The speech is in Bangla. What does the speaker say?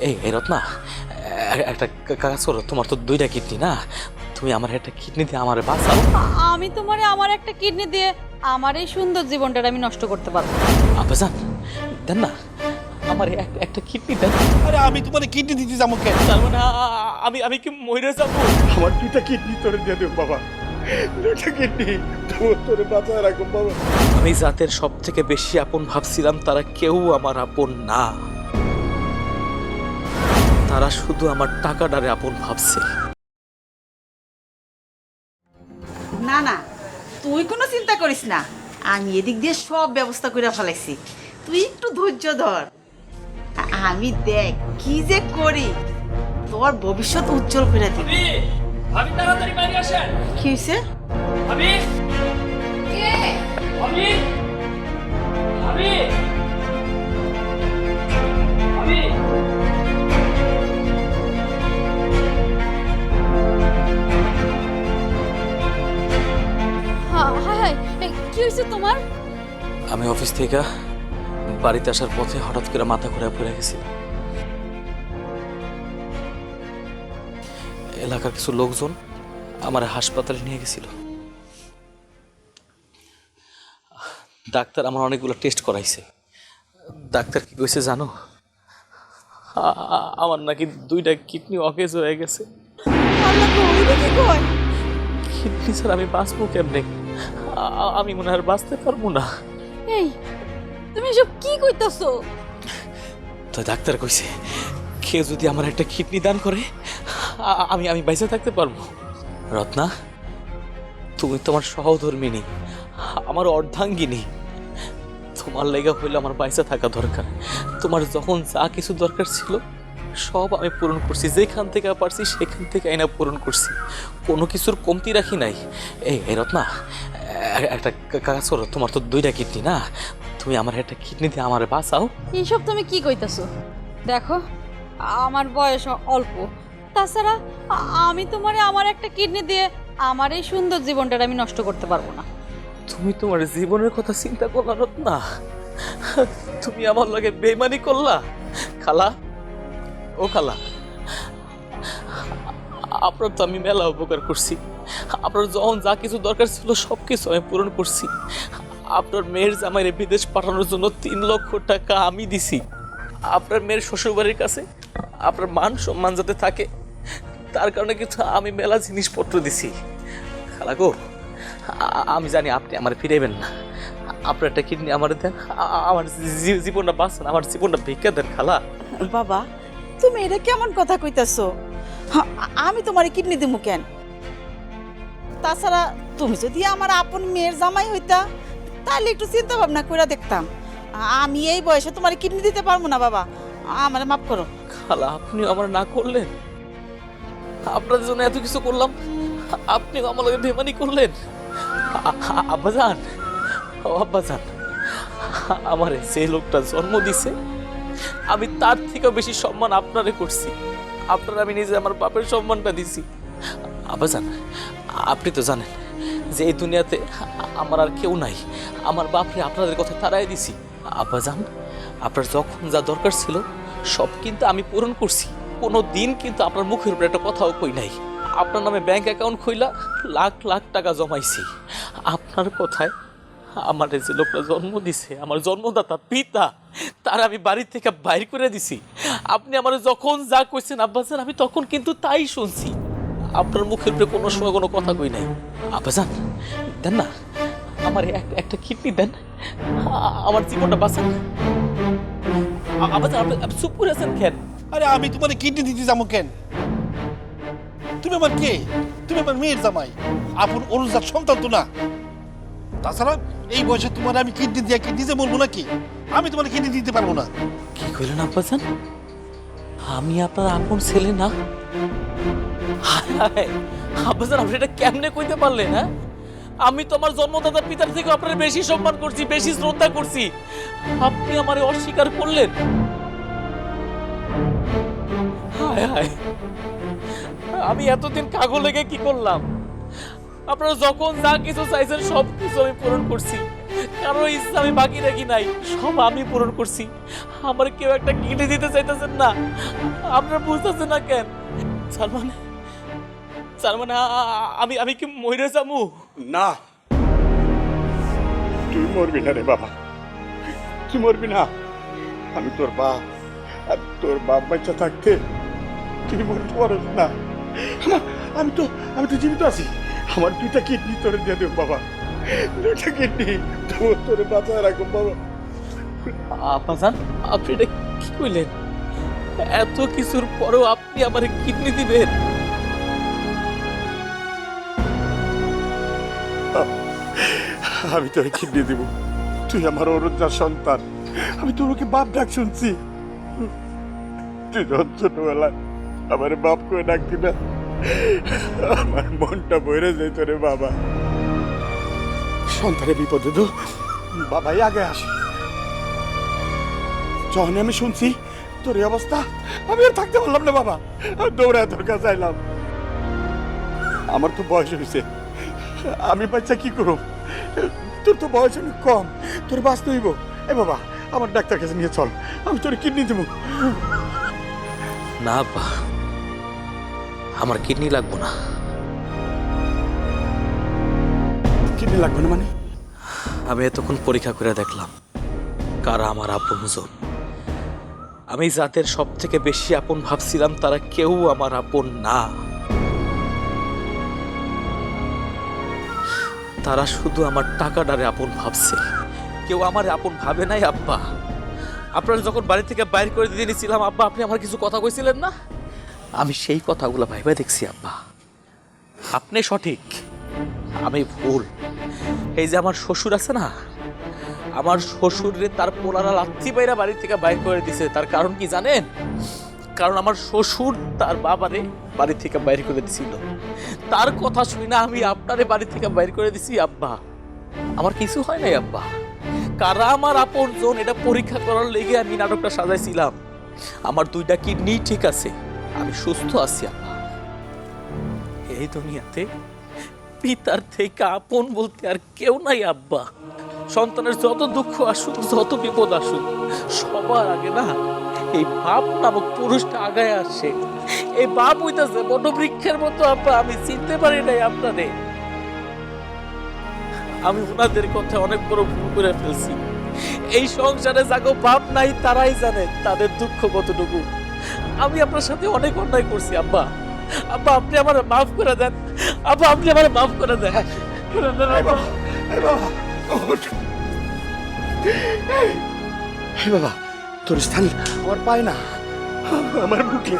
এই এই রত্না একটা কাজ করো তোমার তো দুইটা কিডনি না? তুমি আমার একটা কিডনি দিয়ে আমার বাঁচাও। আমি তোমারে আমার একটা কিডনি দিয়ে আমার এই সুন্দর জীবনটা আমি নষ্ট করতে পারব না। আব্বাজান দেন না আমার এক- একটা কিডনি দেন। আরে আমি তোমার কিডনি দিতে যাব কেন? তার মানে আ- আমি আমি কি মরে যাব? আমার দুইটা কিডনি তোরে দিয়ে দেব বাবা। দুইটা কিডনি তোরে বাঁচায় রাখো বাবা। আমি জাতের সব থেকে বেশি আপন ভাবছিলাম তারা কেউ আমার আপন না। তারা শুধু আমার টাকা টাকাটারে আপন ভাবছে। না না তুই কোনো চিন্তা করিস না। আমি এদিক দিয়ে সব ব্যবস্থা করে ফেলাইছি। তুই একটু ধৈর্য ধর। আমি দেখ কি যে করি তোর ভবিষ্যৎ উজ্জ্বল করে দিবি। ভাবি তাড়াতাড়ি বাইরে আসেন। কি হয়েছে ভাবি ভাবি ভাবি ভাবি। আমি অফিস থেকে বাড়িতে আসার পথে হঠাৎ করে মাথা ঘুরে পড়ে গেছি। এলাকার কিছু লোকজন আমার হাসপাতালে নিয়ে গেছিল। ডাক্তার আমার অনেকগুলো টেস্ট করাইছে। ডাক্তার কি কইছে জানো? আমার নাকি দুইটা কিডনি অকেজ হয়ে গেছে? কিডনি স্যার আমি বাঁচবো কেমনে? আমি মনে হয় বাঁচতে পারব না। এই, তুমি এসব কি কইতাছো? তো ডাক্তার কইছে, কেউ যদি আমার একটা কিডনি দান করে আমি আমি বাইসে থাকতে পারব। রত্না, তুমি তোমার সহধর্মিনী, আমার অর্ধাঙ্গিনী। তোমার লেগা হইলে আমার বাইসা থাকা দরকার। তোমার যখন যা কিছু দরকার ছিল সব আমি পূরণ করছি। যেখান থেকে পারছি সেখান থেকে আইনা পূরণ করছি। কোনো কিছুর কমতি রাখি নাই। এই রত্না একটা কাজ করো তোমার তো দুইটা কিডনি না? তুমি আমার একটা কিডনি দিয়ে আমার বাঁচাও। এইসব তুমি কি কইতাছো? দেখো আমার বয়স অল্প। তাছাড়া আমি তোমারে আমার একটা কিডনি দিয়ে আমার এই সুন্দর জীবনটা আমি নষ্ট করতে পারব না। তুমি তোমার জীবনের কথা চিন্তা করলা না তুমি আমার লগে বেমানি করলা। খালা ও খালা, আপনার তো আমি মেলা উপকার করছি। আপনার যখন যা কিছু দরকার ছিল সব কিছু আমি পূরণ করছি। আপনার মেয়ের জামাইরে বিদেশ পাঠানোর জন্য তিন লক্ষ টাকা আমি দিছি। আপনার মেয়ের শ্বশুরবাড়ির কাছে আপনার মান সম্মান যাতে থাকে, তার কারণে কিছু আমি মেলা জিনিসপত্র দিছি। খালা গো, আমি জানি আপনি আমার ফিরেবেন না। আপনার একটা কিডনি আমার দেন আমার জীবনটা বাঁচান, আমার জীবনটা ভিক্ষা দেন, খালা। বাবা তুমি এটা কেমন কথা কইতাছো? হা, আমি তোমার কিডনি দিমু কেন? তাছাড়া তুমি যদি আমার আপন মেয়ের জামাই হইতা তাহলে একটু চিন্তা ভাবনা করে দেখতাম। আমি এই বয়সে তোমার কিডনি দিতে পারব না বাবা। আমার মাফ করো। খালা আপনি আমার না করলেন। আপনাদের জন্য এত কিছু করলাম আপনি আমার লগে বেমানি করলেন। আব্বাজান ও আব্বাজান আমার যে লোকটা জন্ম দিছে আমি তার থেকেও বেশি সম্মান আপনারে করছি। আপনার আমি নিজে আমার বাপের সম্মানটা দিছি। আব্বাজান আপনি তো জানেন যে এই দুনিয়াতে আমার আর কেউ নাই। আমার বাপরে আপনাদের কথা তারাই দিছি। আব্বাজান আপনার যখন যা দরকার ছিল, সব কিন্তু আমি পূরণ করছি। কোনো দিন কিন্তু আপনার মুখের উপরে একটা কথাও কই নাই। আপনার নামে ব্যাংক অ্যাকাউন্ট খুইলা লাখ লাখ টাকা জমাইছি। আপনার কথায় আমার যে লোকটা জন্ম দিছে, আমার জন্মদাতা, পিতা তার আমি বাড়ি থেকে বাইর করে দিছি। আপনি আমার যখন যা কইছেন আব্বাসান আমি তখন কিন্তু তাই শুনছি। আপনার মুখের উপরে কোনো সময় কোনো কথা কই নাই। আব্বাসান দেন না। আমার এক- একটা কিডনি দেন। আমার জীবনটা বাঁচান। আব্বাসান আপনি চুপ করে আছেন কেন? আরে আমি তোমার কিডনি দিতে যাব কেন? তুমি আমার কে? তুমি আমার মেয়ের জামাই। আপন অনুজাত সন্তান তো না। তাছাড়া এই বয়সে তোমার আমি কিডনি দিয়ে কি নিজে মরবো নাকি? আমি তোমার কিডনি দিতে পারব না। কি কইলেন আব্বাজান? আমি আপনার আপন ছেলে না। আব্বাজান, আপনি এটা কেমনে কইতে পারলেন হ্যাঁ? আমি তো আমার জন্মদাতা পিতার থেকে আপনার বেশি সম্মান করছি, বেশি শ্রদ্ধা করছি। আপনি আমারে অস্বীকার করলেন। হায় হায়, আমি এতদিন কাগজ লেগে কি করলাম? আপনারা যখন যা কিছু চাইছেন, সব কিছু আমি পূরণ করছি। কারও ইচ্ছা আমি বাকি রাখি নাই, সব আমি পূরণ করছি। আমার কেউ একটা কিনে দিতে চাইতেছেন না। আপনারা বুঝতেছেন না কেন? মানে মানে আ- আ- আমি আমি কি মরে যাব? না। তুই মরবি না রে বাবা। তুই মরবি না। আমি তোর বাপ, আর তোর বাপ বাচ্চা থাকতে তুই মরতে পারস না। আমি তো আমি তো জীবিত আছি। আমার দুইটা কিডনি তোরে দিয়ে দেব বাবা। দুইটা কিডনি। তোর তোরে বাঁচায় রাখো বাবা। আব্বাজান আপনি এটা কি কইলেন? এত কিছুর পরেও আপনি আমার কিডনি দিবেন। আমি তোরে কিডনি দেব। তুই আমার অরুণার সন্তান। আমি তোর ওকে বাপ ডাক শুনছি। তুই যখন ছোটবেলায় আমার বাপ করে ডাকতি না আমার মনটা বইরে যেত রে বাবা। সন্তানের বিপদে তো বাবাই আগে আসে। যখন আমি শুনছি তোর এই অবস্থা, আমি আর থাকতে পারলাম না বাবা। আমি দৌড়ায় তোর কাছে আইলাম আমার তো বয়স হয়েছে। আমি বাচ্চা কি করব? তোর তো বয়স অনেক কম। তোর বাঁচতে হইব। এ বাবা, আমার ডাক্তার কাছে নিয়ে চল। আমি তোর কিডনি দেবো। না আমার কিডনি লাগবো না। কিডনি লাগবে না মানে? আমি এতক্ষণ পরীক্ষা করে দেখলাম কারা আমার আপনজন আমি যাদের সব থেকে বেশি আপন ভাবছিলাম তারা কেউ আমার আপন না। তারা শুধু আমার টাকাটারে আপন ভাবছে। কেউ আমার আপন ভাবে নাই আব্বা। আপনারা যখন বাড়ি থেকে বাইর করে দিয়ে নিয়েছিলাম আব্বা আপনি আমার কিছু কথা কইছিলেন না? আমি সেই কথাগুলো ভাইবা দেখছি, আব্বা। আপনি সঠিক। আমি ভুল। এই যে আমার শ্বশুর আছে না, আমার শ্বশুরে তার পোলারা লাথি বাইরা বাড়ি থেকে বাইর করে দিছে। তার কারণ কি জানেন? কারণ আমার শ্বশুর তার বাবারে বাড়ি থেকে বাইর করে দিছিল। তার কথা শুনি না আমি আপনারে বাড়ি থেকে বাইর করে দিছি, আব্বা। আমার কিছু হয় নাই, আব্বা। কারা আমার আপন জন এটা পরীক্ষা করার লেগে আমি নাটকটা সাজাইছিলাম। আমার দুইটা কিডনি ঠিক আছে। আমি সুস্থ আছি আব্বা এই দুনিয়াতে পিতার থেকে আপন বলতে আর কেউ নাই, আব্বা। সন্তানের যত দুঃখ আসুক, যত বিপদ আসুক, সবার আগে না এই বাপ নামক পুরুষটা আগায় আসে। এই বাপ হইতাছে বটবৃক্ষের মতো, আব্বা। আমি চিনতে পারি নাই আপনারে। আমি ওনাদের কথা অনেক বড় ভুল করে ফেলছি। এই সংসারে যাগো বাপ নাই, তারাই জানে তাদের দুঃখ কতটুকু। আমি আপনার সাথে অনেক অন্যায় করছি, আব্বা। আব্বা, আপনি আমার মাফ করে দেন। আব্বা, আপনি আমার মাফ করে দেন। বাবা বাবা তোর স্থান আমার পায় না। আমার বুকে